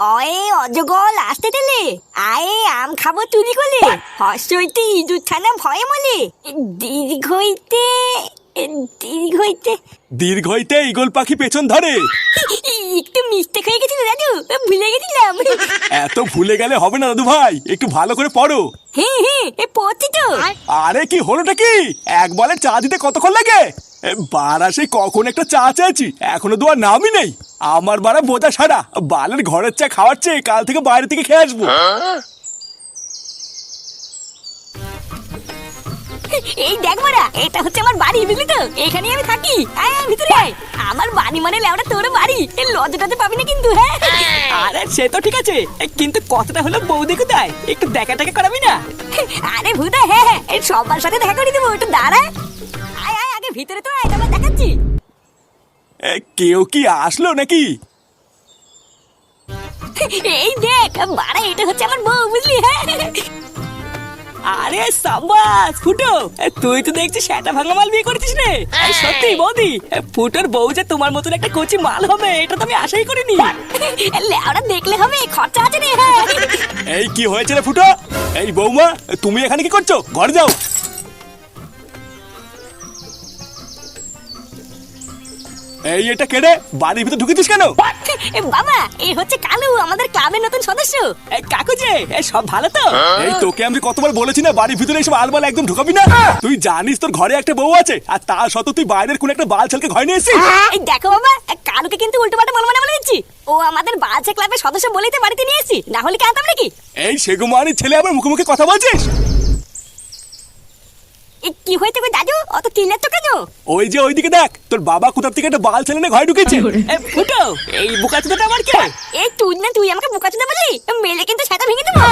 অয়ে অজগল আসতে দিলে। আয়ে আম খাব চুরি করলে। হস্যইতে ইঁদুর ছানা ভয়ে মলে। দীর্ঘ হইতে দীর্ঘ হইতে। দীর্ঘ হইতে ইগল পাখি পেছন ধরে। একটু মিস্টেক হয়ে গেছিল দাদু ভুলে গেছিলাম। এত ভুলে গেলে হবে না দাদু ভাই একটু ভালো করে পড়ো। হ্যাঁ হ্যাঁ এ পড়ছি তো। আরে কি হলোটা কি? এক বলে চা দিতে কতক্ষণ লাগে? এ, বারা সেই কখন একটা চা চাইছি এখনও দোয়ার নামই নেই। আমার বারা বোঝা সারা বালের ঘরের চা খাওয়াচ্ছে কাল থেকে বাইরে থেকে খেয়ে আসব। এই দেখ মারা এটা হচ্ছে আমার বাড়ি বুঝলি তো? এখানেই আমি থাকি। আয় আয় ভিতরে আয়। আমার বাড়ি মানে লেওড়া তোর বাড়ি। এই লজ্জাটাতে পাবি না কিন্তু হ্যাঁ? আরে সে তো ঠিক আছে কিন্তু কথাটা হলো বৌদি কোথায়? একটু দেখা টাকা করাবি না? আরে ভূতা হ্যাঁ হ্যাঁ সবার সাথে দেখা করে দেবো একটু দাঁড়া। ভিতরে তো দেখাচ্ছি। কেউ কি আসলো নাকি? এই দেখ বাড়া এটা হচ্ছে আমার বউ বুঝলি? হ্যাঁ আরে সাবাস ফুটো তুই তো দেখছিস সেটা ভাঙা মাল বিয়ে করেছিস রে সত্যি বৌদি ফুটোর বউ যে তোমার মতন একটা কচি মাল হবে এটা তো আমি আশাই করিনি। লেওড়া দেখলে হবে খরচা আছে রে হ্যাঁ। এই কি হয়েছে রে ফুটো? এই বৌমা তুমি এখানে কি করছ? ঘরে যাও। এই এটা কেড়ে বাড়ির ভিতর ঢুকেছিস কেন? বাবা এই হচ্ছে কালু আমাদের ক্লাবের নতুন সদস্য। এই কাকু যে এ, সব ভালো তো? এই তোকে আমি কতবার বলেছি না বাড়ির ভিতরে এসব আলবাল একদম ঢুকাবি না? তুই জানিস তোর ঘরে একটা বউ আছে আর তার সত্ত্বেও তুই বাইরের কোন একটা বাল ছেলেকে ঘরে নিয়ে এসেছিস? এই দেখো বাবা কালুকে কিন্তু উল্টো পাল্টা বলব না বলে দিচ্ছি। ও আমাদের বাচ্চা ক্লাবের সদস্য বলেই তো বাড়িতে নিয়ে এসেছি। না হলে কি আনতাম নাকি? এই সেগুমানির ছেলে আবার মুখে মুখে কথা বলছিস? কি হয়েছে গো দাদু? অত চিল্লাচ্ছ কেন ওই যে ওইদিকে দেখ তোর বাবা কোথা থেকে একটা বাল ছেলে ঘরে ঢুকেছে। ফুটো এই বুকা চুদাটা আমার কে? এই তুই না তুই আমাকে বোকা চুদা বললি? মেলে কিন্তু সেটা ভেঙে দেবো।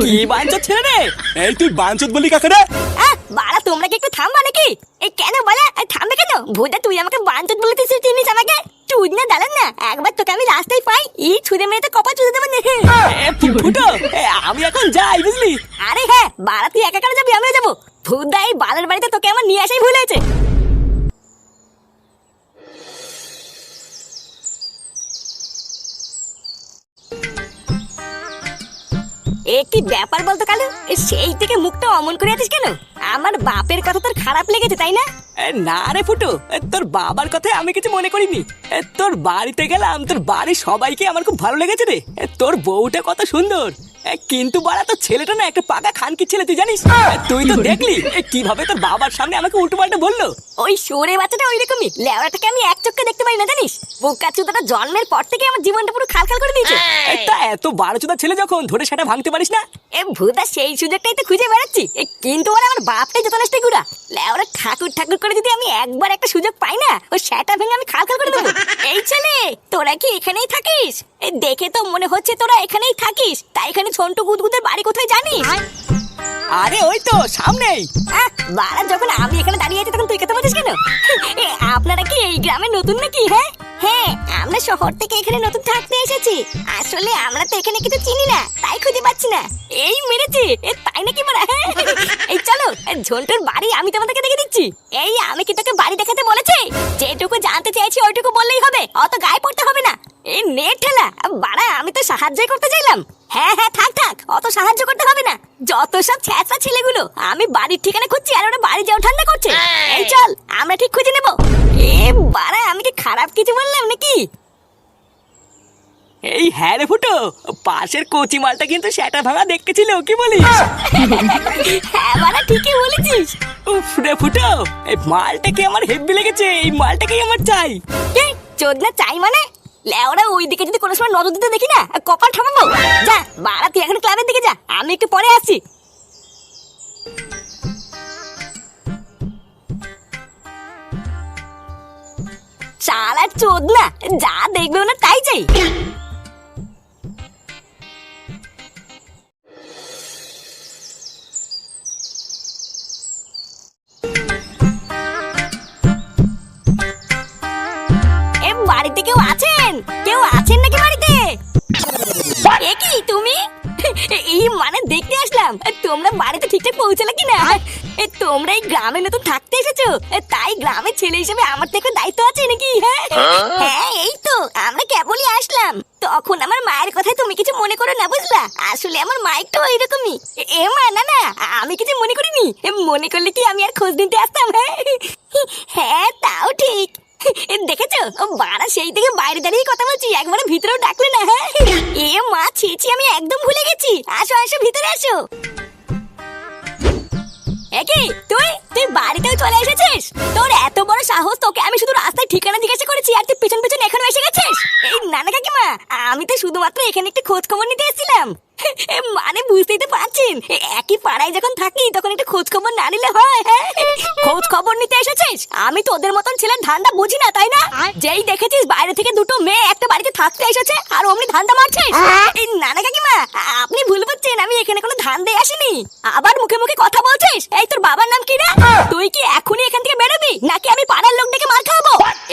কি বাঞ্চ ছেলে রে? এই তুই বাঞ্চত বলি কাকারে আহ, বাড়া তোমরা কি একটু থামবা নাকি? এই কেন বলা? থামবে কেন? ভুদা তুই আমাকে বাঞ্চত বলতে চিনিস আমাকে? তুই না দাঁড়ান না একবার তোকে আমি রাস্তায় পাই ই ছুঁড়ে মেরে তো কপা চুদে দেবো ফুটো আমি এখন যাই বুঝলি? আরে হ্যাঁ বাড়া তুই একা কেন যাবি? আমিও যাব। ভুদা বালের বাড়িতে তোকে আমার নিয়ে আসাই ভুল হয়েছে। এ কি ব্যাপার বলতো কালু? সেই থেকে মুখটা অমন করে আছিস কেন? আমার বাপের কথা তোর খারাপ লেগেছে, তাই না? না রে ফুটো তোর বাবার কথা আমি কিছু মনে করিনি। তোর বাড়িতে গেলাম, তোর বাড়ির সবাইকে আমার খুব ভালো লেগেছে রে। তোর বউটা কত সুন্দর। কিন্তু বাড়া তোর ছেলেটা না একটা পাকা খানকির ছেলে তুই জানিস? তুই তো দেখলি কীভাবে তোর বাবার সামনে আমাকে উল্টো পাল্টা বলল? ওই সরে বাচ্চাটা ওই রকমই লেওড়াটাকে আমি এক চোখে দেখতে পাই না জানিস? বোকা চুদাটা জন্মের পর থেকে আমার জীবনটা পুরো খাল খাল করে দিয়েছে। তা এত বারো চোদা ছেলে যখন ধরে সেটা ভাঙতে পারিস না? এ ভূতা সেই সুযোগটাই তো খুঁজে বেড়াচ্ছি। এ কিন্তু ওরা আমার বাপটাই যত গুড়া। লেওড়া ঠাকুর ঠাকুর করে যদি আমি একবার একটা সুযোগ পাই না ও সেটা ভেঙে আমি খাল খাল করে দেবো। এই ছেলে তোরা কি এখানেই থাকিস? এ দেখে তো মনে হচ্ছে তোরা এখানেই থাকিস তাই এখানে ঝন্টু গুদগুদের বাড়ি কোথায় জানিস? আরে ওই তো সামনেই। বাড়া যখন আমি এখানে দাঁড়িয়ে আছি তখন তুই কথা বলছিস কেন? এ, আপনারা কি এই গ্রামে নতুন নাকি হ্যাঁ? হ্যাঁ আমরা শহর থেকে এখানে নতুন থাকতে এসেছি। আসলে আমরা তো এখানে কিছু চিনি না তাই খুঁজে পাচ্ছি না। এই মেরেছে এ, তাই নাকি মারা হ্যাঁ? এই চলো এ, ঝন্টুর বাড়ি আমি তোমাদেরকে দেখে দিচ্ছি। এই আমি কি তোকে বাড়ি দেখাতে বলেছি? যেটুকু জানতে চাইছি ওইটুকু বললেই হবে অত গায়ে পড়তে হবে না। এই নেট ঠেলা বাড়া আমি তো সাহায্যই করতে চাইলাম। হ্যাঁ হ্যাঁ থাক থাক অত সাহায্য করতে হবে না। যত সব ছ্যাঁচড়া ছেলেগুলো আমি বাড়ির ঠিকানা খুঁজছি আর ওরা বাড়ি যাও ঠান্ডা করছে। এই! চল আমরা ঠিক খুঁজে নেব। এ বাড়া আমি কি খারাপ কিছু বললাম নাকি? এই হ্যাঁ রে ফুটো পাশের কচি মালটা কিন্তু সেটা ভাঙা দেখতে ছিল কি বলিস? হ্যাঁ বাড়া ঠিকই বলেছিস। উফ রে ফুটো এই মালটাকে আমার হেভি লেগেছে? এই মালটাকেই আমার চাই? কে? চোদনা চাই মানে? লেওরা ওই দিকে যদি কোনো সময় নজর দিতে দেখি না, কপাল ঠামাবো যা বাড়া তুই এখন ক্লাবের দিকে যা, আমি একটু পরে আসছি। চালা চোদনা, যা দেখবে না তাই চাই। গ্রামে নতুন থাকতে এসেছ? তাই গ্রামের ছেলে হিসেবে আমার থেকে দায়িত্ব আছে নাকি? হ্যাঁ? হ্যাঁ? এই তো আমরা কেবলই আসলাম। তখন আমার মায়ের কথায় তুমি কিছু মনে করো না বুঝলা? আসলে আমার মাইকটা ওইরকমই এ- এ মা না না আমি কিছু মনে করিনি। এ, মনে করলে কি আমি আর খোঁজ নিতে আসতাম হ্যাঁ? হ্যাঁ তাও ঠিক। দেখেছ? বাড়া সেই থেকে বাইরে দাঁড়িয়ে কথা বলছি একবারে ভিতরেও ডাকলে না হ্যাঁ? এ মা ছিছি আমি একদম ভুলে গেছি। আসো আসো ভিতরে আসো। একই তুই? তুই বাড়িতেও চলে এসেছিস? তোর এত বড় সাহস, তোকে আমি শুধু রাস্তায় ঠিকানা জিজ্ঞাসা করেছি, আর তুই পেছন পেছন এখানে এসে গেছিস? এই নানা কাকিমা, আমি তো শুধুমাত্র এখানে একটু খোঁজ খবর নিতে এসেছিলাম। মানে বুঝতেই তো পারছেন। একই পাড়ায় যখন থাকি তখন একটু খোঁজ খবর না নিলে হয় হ্যাঁ খোঁজ খবর নিতে এসেছিস? আমি মতন ছেলের ধান্দা বুঝি না তাই না? যেই দেখেছিস বাইরে থেকে দুটো মেয়ে একটা বাড়িতে থাকতে এসেছে আর অমনি ধান্দা মারছিস? এই নানা কাকিমা আপনি ভুল বুঝছেন আমি এখানে কোনো ধান্দায় আসিনি। আবার মুখে মুখে কথা বলছিস? এই তোর বাবার নাম কি রে? তুই কি এখনই এখান থেকে বেরোবি নাকি আমি পাড়ার লোক ডেকে মার খাব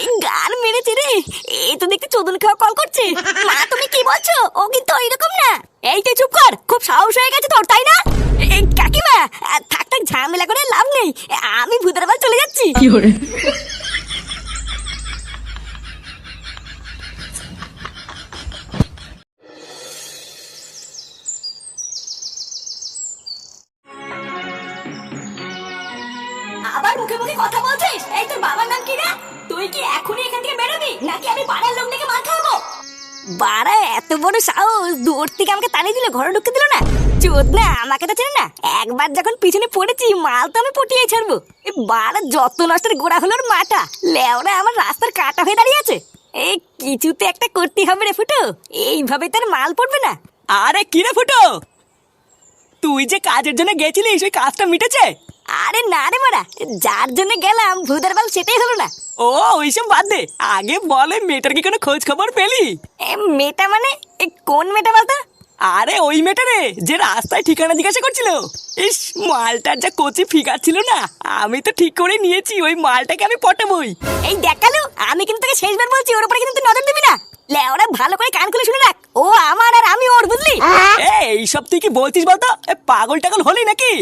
এই গান মেরেছে রে। এই তো দেখতে চোদন খাওয়া কল করছে। মা তুমি কি বলছো? ও কিন্তু ওইরকম না। এই তুই চুপ কর, খুব সাহস হয়ে গেছে তোর, তাই না? কাকিমা, থাক থাক, ঝামেলা করে লাভ নেই। আমি ভূতের বাড়ি চলে যাচ্ছি। বড় সাহস? দূর থেকে আমাকে তাড়িয়ে দিল, ঘরে ঢুকতে দিল না? চোদ না, আমাকে তো চেনে না। একবার যখন পিছনে পড়েছি, মাল তো আমি পটিয়ে ছাড়বো। বাড়া যত নষ্টের গোড়া হলো মাটা। লেওরা আমার রাস্তার কাটা হয়ে দাঁড়িয়ে আছে। এই কিছুতে একটা করতে হবে রে ফুটো। এইভাবে তার মাল পড়বে না। আরে কি রে ফুটো? তুই যে কাজের জন্য গেছিলিস, ওই কাজটা মিটেছে? আরে না রে মারা যার জন্য গেলাম ভূতের বাল সেটাই হলো না। ও ওইসব বাদ দে আগে বলে মেয়েটার কি কোনো খোঁজ খবর পেলি? মেয়েটা মানে কোন মেয়েটা বলতো? আরে ওই মেয়েটা রে যে রাস্তায় ঠিকানা জিজ্ঞাসা করছিল। ইস মালটার যা কচি ফিগার ছিল না আমি তো ঠিক করে নিয়েছি ওই মালটাকে আমি পটাবই। এই দেখাল আমি কিন্তু তোকে শেষবার বলছি ওর উপরে কিন্তু তুই নজর দিবি না। লে ওরা ভালো করে কান খুলে শুনে রাখ ও আমার আর আমি ওর বুঝলি? এইসব তুই কি বলছিস বলতো? পাগল টাগল হলি নাকি?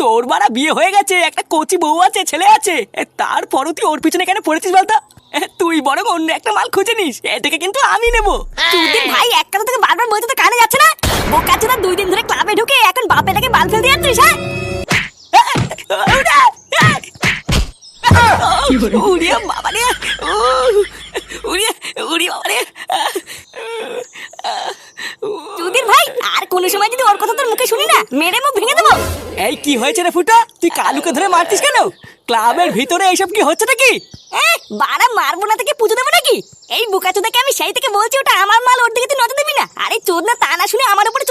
তোর বাড়া বিয়ে হয়ে গেছে, একটা কচি বউ আছে, ছেলে আছে। তারপরও তুই ওর পিছনে কেন পড়েছিস বলতো? তুই বরং অন্য একটা মাল খুঁজে নিস এটাকে কিন্তু আমি নেব। তুই ভাই এক কথা তোকে বারবার বলতে তো কানে যাচ্ছে না? কি হয়েছে রে ফুটা? তুই কালুকে ধরে মারতিস কেন? ক্লাবের ভিতরে এইসব কি হচ্ছে নাকি? বাড়া মারবো না থেকে পুজো দেবো নাকি? এই বুকা চোদাকে আমি সেই থেকে বলছি, ওটা আমার মাল, ওর দিকে তুই নজর দিবি না। আরে চোদ না তা না শুনে আমার উপরে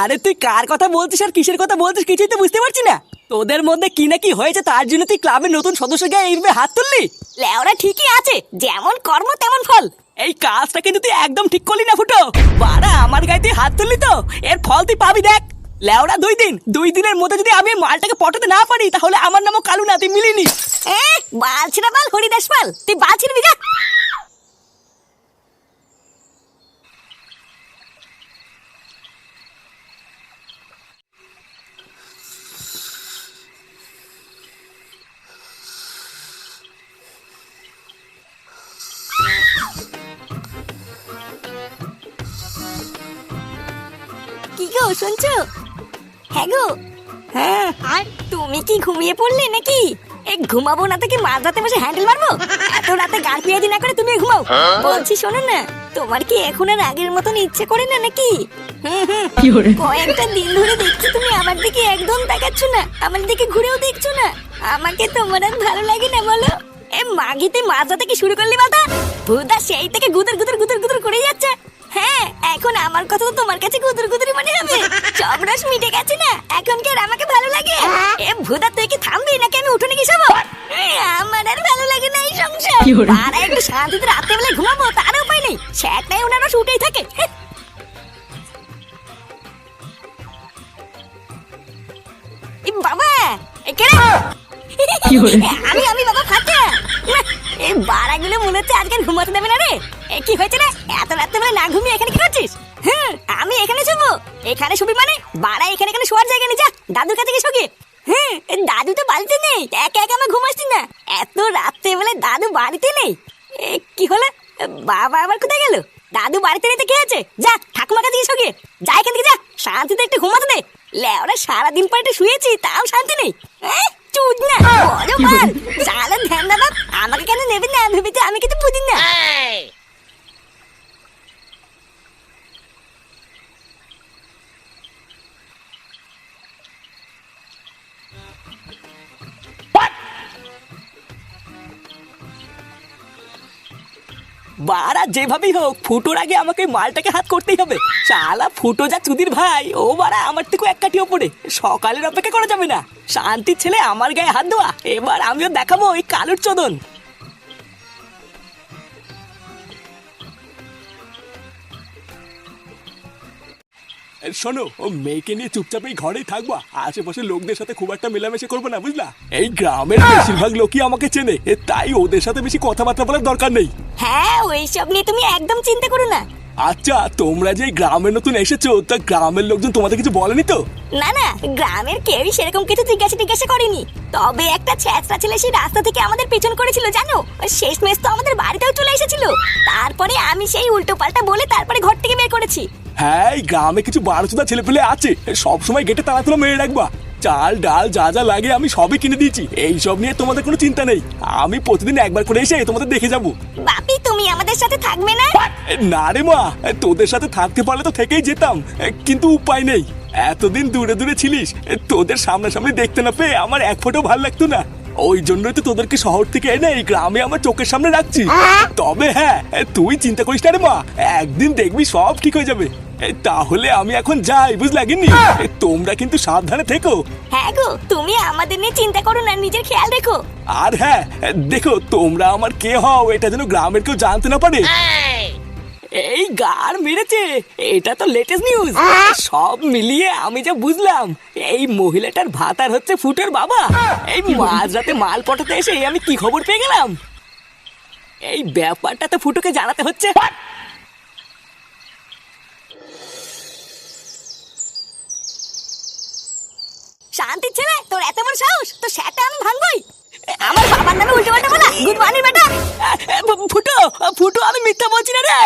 আরে তুই কার কথা বলছিস আর কিসের কথা বলছিস কিছুই তো বুঝতে পারছি না। তোদের মধ্যে কি না কি হয়েছে তার জন্য তুই ক্লাবের নতুন সদস্য গিয়ে এইভাবে হাত তুললি? লেওরা ঠিকই আছে যেমন কর্ম তেমন ফল। এই কাজটা কিন্তু তুই একদম ঠিক করলি না ফুটো। বারা আমার গায়ে তুই হাত তুললি তো? এর ফল তুই পাবি দেখ। লেওরা দুই দিন দুই দিনের মধ্যে যদি আমি মালটাকে পটাতে না পারি তাহলে আমার নামও কালু না তুই মিলিনি এ বালছি না বাল হরিদাস পাল তুই বালছি না শুনছো? হ্যাঁ গো। হ্যাঁ। আর তুমি কি ঘুমিয়ে পড়লে নাকি? এ ঘুমাবো না থেকে মাঝ রাতে বসে হ্যান্ডেল মারবো? এত রাতে গান পিয়াজি না করে তুমি ঘুমাও। বলছি শোনো না তোমার কি এখন আর আগের মতন ইচ্ছে করে না নাকি। কয়েকটা দিন ধরে দেখছি তুমি আমার দিকে একদম তাকাচ্ছ না আমার দিকে ঘুরেও দেখছ না। আমাকে তোমার আর ভালো লাগে না বলো। এ মাগিতে মাঝা থেকে শুরু করলি মাথা ভুদা সেই থেকে গুদর গুদর গুদর গুদর করে যাচ্ছে। হ্যাঁ এখন আমার কথা তো তোমার কাছে মনে হবে। সব রস মিটে গেছে না এখন কি আর আমাকে ভালো লাগে? এ ভুদা তুই কি থামবি নাকি আমি উঠোনে সব আমার আর ভালো লাগে না এই সংসার। আর একটু শান্তিতে রাতে বেলায় ঘুমাবো তার উপায় নেই। সেটাই ওনার রস উঠেই থাকে। এ বাবা এ কে? আমি আমি বাবা ফাটা এই বাড়াগুলো মনে হচ্ছে আজকে ঘুমাতে দেবে না রে। এ কি হয়েছে রে? এত রাত্রে বেলা না ঘুমিয়ে এখানে কি করছিস? হ্যাঁ আমি এখানে শুবো। এখানে শুবি মানে? বাড়া এখানে এখানে শোয়ার জায়গা নেই? যা দাদুর কাছে গিয়ে শোকে হ্যাঁ দাদু তো বাড়িতে নেই। একা একা আমার ঘুমাচ্ছি না। এত রাত্রে বেলা দাদু বাড়িতে নেই? এ, কি হলো? বাবা আবার কোথায় গেল? দাদু বাড়িতে রেতে কে আছে যা ঠাকুমার কাছে গিয়ে সঙ্গে যা এখান থেকে যা। শান্তিতে একটু ঘুমাতে দে। লেওরা সারাদিন পর একটু শুয়েছি তাও শান্তি নেই। এ, চুদ না। বড় মাল। সারাদিন ধ্যান না বাপ আমাকে কেন নেবেন না? ভেবেছি আমি কিন্তু বুঝি না। বাড়া, যেভাবেই হোক, ফুটোর আগে আমাকে মালটাকে হাত করতেই হবে। চালা ফুটো যা চুদির ভাই, ও বারা আমার থেকে এক কাঠি ওপরে। সকালের অপেক্ষা করা যাবে না। শান্তির ছেলে আমার গায়ে হাত দেওয়া। এবার আমিও দেখাবো ওই কালুর চোদন। শোনো ও মেয়েকে নিয়ে চুপচাপ এই ঘরেই থাকবা। আশেপাশে লোকদের সাথে খুব একটা মেলামেশা করব না বুঝলা? এই গ্রামের বেশিরভাগ লোকই আমাকে চেনে এ, তাই ওদের সাথে বেশি কথাবার্তা বলার দরকার নেই। হ্যাঁ ওইসব নিয়ে তুমি একদম চিন্তা করো না। আচ্ছা তোমরা যে গ্রামে নতুন এসেছ তা গ্রামের লোকজন তোমাদের কিছু বলেনি তো? না না গ্রামের কেউই সেরকম কিছু জিজ্ঞাসা টিজ্ঞাসা করেনি। তবে একটা ছ্যাঁচড়া ছেলে সেই রাস্তা থেকে আমাদের পেছন করেছিল জানো? শেষ মেশ তো আমাদের বাড়িতেও চলে এসেছিল। তারপরে আমি সেই উল্টো পাল্টা বলে তারপরে ঘর থেকে বের করেছি। হ্যাঁ এই গ্রামে কিছু বারোচোদা ছেলে পেলে আছে। সব সময় গেটে তাড়া তোলা মেরে রাখবা। চাল ডাল যা যা লাগে আমি সবই কিনে দিয়েছি। এইসব নিয়ে তোমাদের কোনো চিন্তা নেই। আমি প্রতিদিন একবার করে এসে তোমাদের দেখে যাব। বাপি তুমি আমাদের সাথে থাকবে না? না রে মা তোদের সাথে থাকতে পারলে তো থেকেই যেতাম। কিন্তু উপায় নেই। এতদিন দূরে দূরে ছিলিস তোদের সামনাসামনি দেখতে না পেয়ে আমার এক ফোঁটাও ভালো লাগতো না। ওই জন্যই তো তোদেরকে শহর থেকে এনে এই গ্রামে আমার চোখের সামনে রাখছি। তবে হ্যাঁ তুই চিন্তা করিস না রে মা। একদিন দেখবি সব ঠিক হয়ে যাবে। তাহলে আমি এখন যাই বুঝলা গিন্নি? তোমরা কিন্তু সাবধানে থেকো। হ্যাঁ গো তুমি আমাদের নিয়ে চিন্তা করো না নিজের খেয়াল রেখো। আর হ্যাঁ দেখো তোমরা আমার কে হও এটা যেন গ্রামের কেউ জানতে না পারে। এই। গার মেরেছে এটা তো লেটেস্ট নিউজ সব মিলিয়ে আমি যা বুঝলাম এই মহিলাটার ভাতার হচ্ছে ফুটের বাবা। এই মাঝরাতে মাল পটাতে এসে আমি কি খবর পেয়ে গেলাম? এই ব্যাপারটা তো ফুটোকে জানাতে হচ্ছে। শান্তির ছেলে? তোর এত বড় সাহস? তো সেটা আমি ভাঙবই। আমার বাবার নামে উল্টো পাল্টা বলা। গুড মর্নিং বেটা ফুটো ফুটো আমি মিথ্যা বলছি না রে।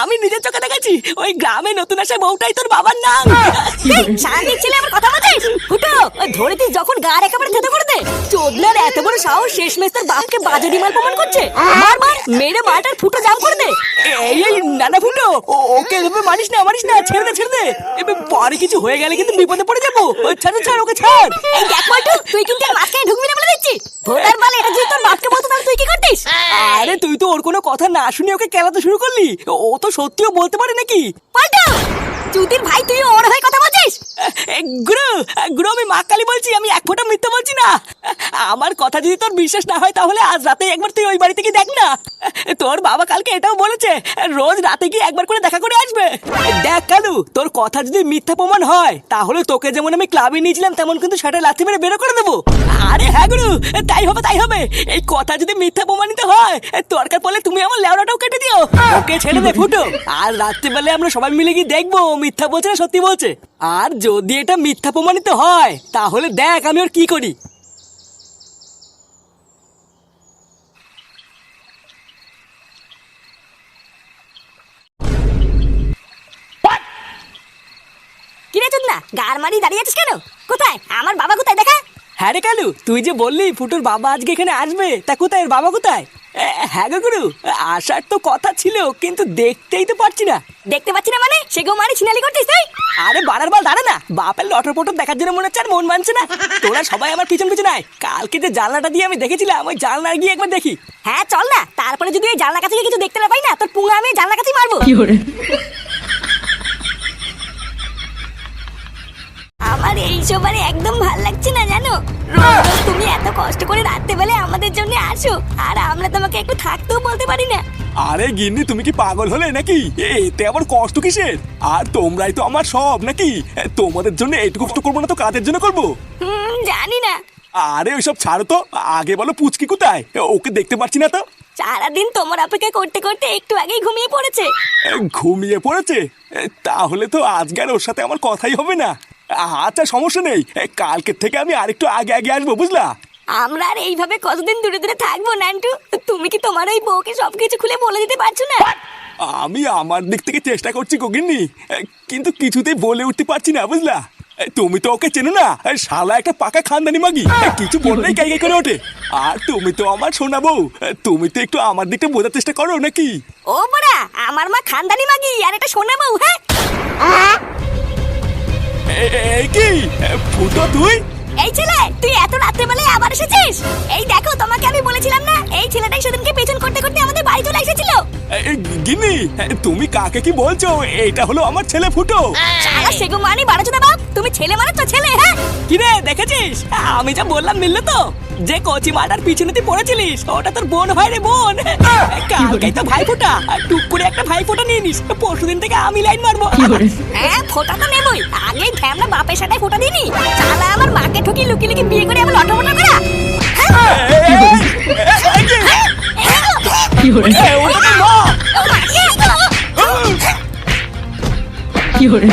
আমি নিজের চোখে দেখেছি ওই গ্রামে নতুন আসা বউটাই তোর বাবার নাম। শান্তি ছেলে আমার কথা বলছিস ওই ধরেছিস যখন গার একেবারে থেতো করে দে চোদনার এত বড় সাহস শেষ মেশ তার বাপকে বাজে ডিমাল প্রমাণ করছে। মার মার মেরে মাটার ফুটো জাম করে দে। এই এই নানা ফুটো ওকে এভাবে মানিস না মানিস না ছেড়ে দে ছেড়ে দে। এবার পরে কিছু হয়ে গেলে কিন্তু বিপদে পড়ে যাব। ছাড় ছাড় ওকে ছাড়। এই দেখ পল্টু তুই কিন্তু আর মাঝখানে ঢুকবি না বলে দিচ্ছি। ভোটার বলে এটা যদি তোর বাপকে বলতো তাহলে তুই কি করতিস? আরে তুই তো ওর কোনো কথা না শুনে ওকে কেলাতে শুরু করলি। ও তো সত্যিও বলতে পারে নাকি? পল্টু ভাই তুই ওর হয়ে গুরু গুরু, আমি মা কালী বলছি, আমি এক মিথ্যে বলছি না। আমার কথা যদি তোর বিশ্বাস না হয়, তাহলে আজ রাতে একবার তুই ওই দেখ না। তোর বাবা কালকে এটাও বলেছে, রোজ রাতে গিয়ে একবার করে দেখা করে আসবে। দেখ কালু, তোর কথা যদি মিথ্যা প্রমাণ হয়, তাহলে তোকে যেমন আমি ক্লাবে নিয়েছিলাম তেমন কিন্তু সেটা লাথি মেরে বেরো করে দেবো। আরে হ্যাঁ গুরু, তাই হবে তাই হবে। এই কথা যদি মিথ্যা প্রমাণিত হয় দরকার পড়লে তুমি আমার লেওড়াটাও কেটে দিও। ওকে ছেড়ে দে ফুটো। আর রাত্রিবেলায় আমরা সবাই মিলে গিয়ে দেখব মিথ্যা বলছে না সত্যি বলছে। আর যদি এটা মিথ্যা প্রমাণিত হয়। তাহলে দেখ আমি ওর কি করি। গার মারি দাঁড়িয়ে আছিস কেন? কোথায়? আমার বাবা কোথায়? দেখা। হ্যাঁ রে কালু তুই যে বললি ফুটোর বাবা আজকে এখানে আসবে তা কোথায়? এর বাবা কোথায়? এ, হ্যাঁ গো গুরু আসার তো কথা ছিল কিন্তু দেখতেই তো পারছি না। দেখতে পাচ্ছি না মানে? সে গো মারি ছিনালি করতিস তুই? আরে বাড়ার বল দাঁড়া না। বাপের লটর পটর দেখার জন্য মনে হচ্ছে আর মন মানছে না। তোরা সবাই আমার পিছন পিছনে আয়। কালকে যে জানলাটা দিয়ে আমি দেখেছিলাম ওই জানলা গিয়ে একবার দেখি। হ্যাঁ চল না। তারপরে যদি ওই জানলা কাছে গিয়ে কিছু দেখতে না পাই না তোর পুঙ্গা আমি এই জানলা কাছেই মারবো। আমার এইসব আরে একদম ভালো লাগছে না জানো? রোজ তুমি এত কষ্ট করে রাত্রে বেলে আমাদের জন্য আসো আর আমরা তোমাকে একটু থাকতেও বলতে পারি না। আরে গিন্নি তুমি কি পাগল হলে নাকি? এতে আবার কষ্ট কিসের? আর তোমরাই তো আমার সব নাকি? তোমাদের জন্য এইটুকু কষ্ট করব না তো কাদের জন্য করব? জানি না। আরে ওইসব ছাড়ো তো আগে বলো পুচকি কোথায়? ওকে দেখতে পাচ্ছি না তো। সারাদিন তোমার অপেক্ষা করতে করতে একটু আগেই ঘুমিয়ে পড়েছে। ঘুমিয়ে পড়েছে? তাহলে তো আজকে আর ওর সাথে আমার কথাই হবে না। আচ্ছা সমস্যা নেই। কালকের থেকে আমি আরেকটু আগে আগে আসব বুঝলা? আমরা আর এইভাবে কতদিন দূরে দূরে থাকব নান্টু? তুমি কি তোমার ওই বউকে সবকিছু খুলে বলে দিতে পারছ না? আমি আমার দিক থেকে চেষ্টা করছি গগিন্নি কিন্তু কিছুতেই বলে উঠতে পারছি না বুঝলা? তুমি তো ওকে চেনো না? শালা একটা পাকা খানদানি মাগি। কিছু বললেই গাই গাই করে ওঠে। আর তুমি তো আমার শোনা বউ। তুমি তো একটু আমার দিকটা বোঝার চেষ্টা করো নাকি? ও বড়া আমার মা খানদানি মাগি আর এটা শোনা বউ হ্যাঁ? কি? ফুটো তুই? এই ছেলে তুই এত রাত্রেবেলায় আবার এসেছিস? এই দেখো তোমাকে আমি বলেছিলাম না এই ছেলেটাই সেদিনকে পেছন করতে করতে আমাদের বাড়ি চলে এসেছিল। গিনি তুমি কাকে কি বলছো? এটা হলো আমার ছেলে ফুটো। শালা সেগু মানি বাড়াছো না বাপ। তুমি ছেলে মানে তো ছেলে হ্যাঁ? কিরে দেখেছিস? আমি যা বললাম মিললো তো? যে কচি মাটার পিছনে তুই পড়েছিলিস ওটা তোর বোন হয় রে বোন। কালকেই তো ভাই ফোটা আর টুক করে একটা ভাই ফোটা নিয়ে নিস পরশুদিন থেকে আমি লাইন মারবো। হ্যাঁ ফোটা তো নেবই। আগেই ঢ্যামনা বাপের সাথে ফোটা দিনি শালা আমার মাকে ঠকি লুকি লুকি বিয়ে করে আমার লটমটা করা। ও মা, ইয়ে, ও। কি hore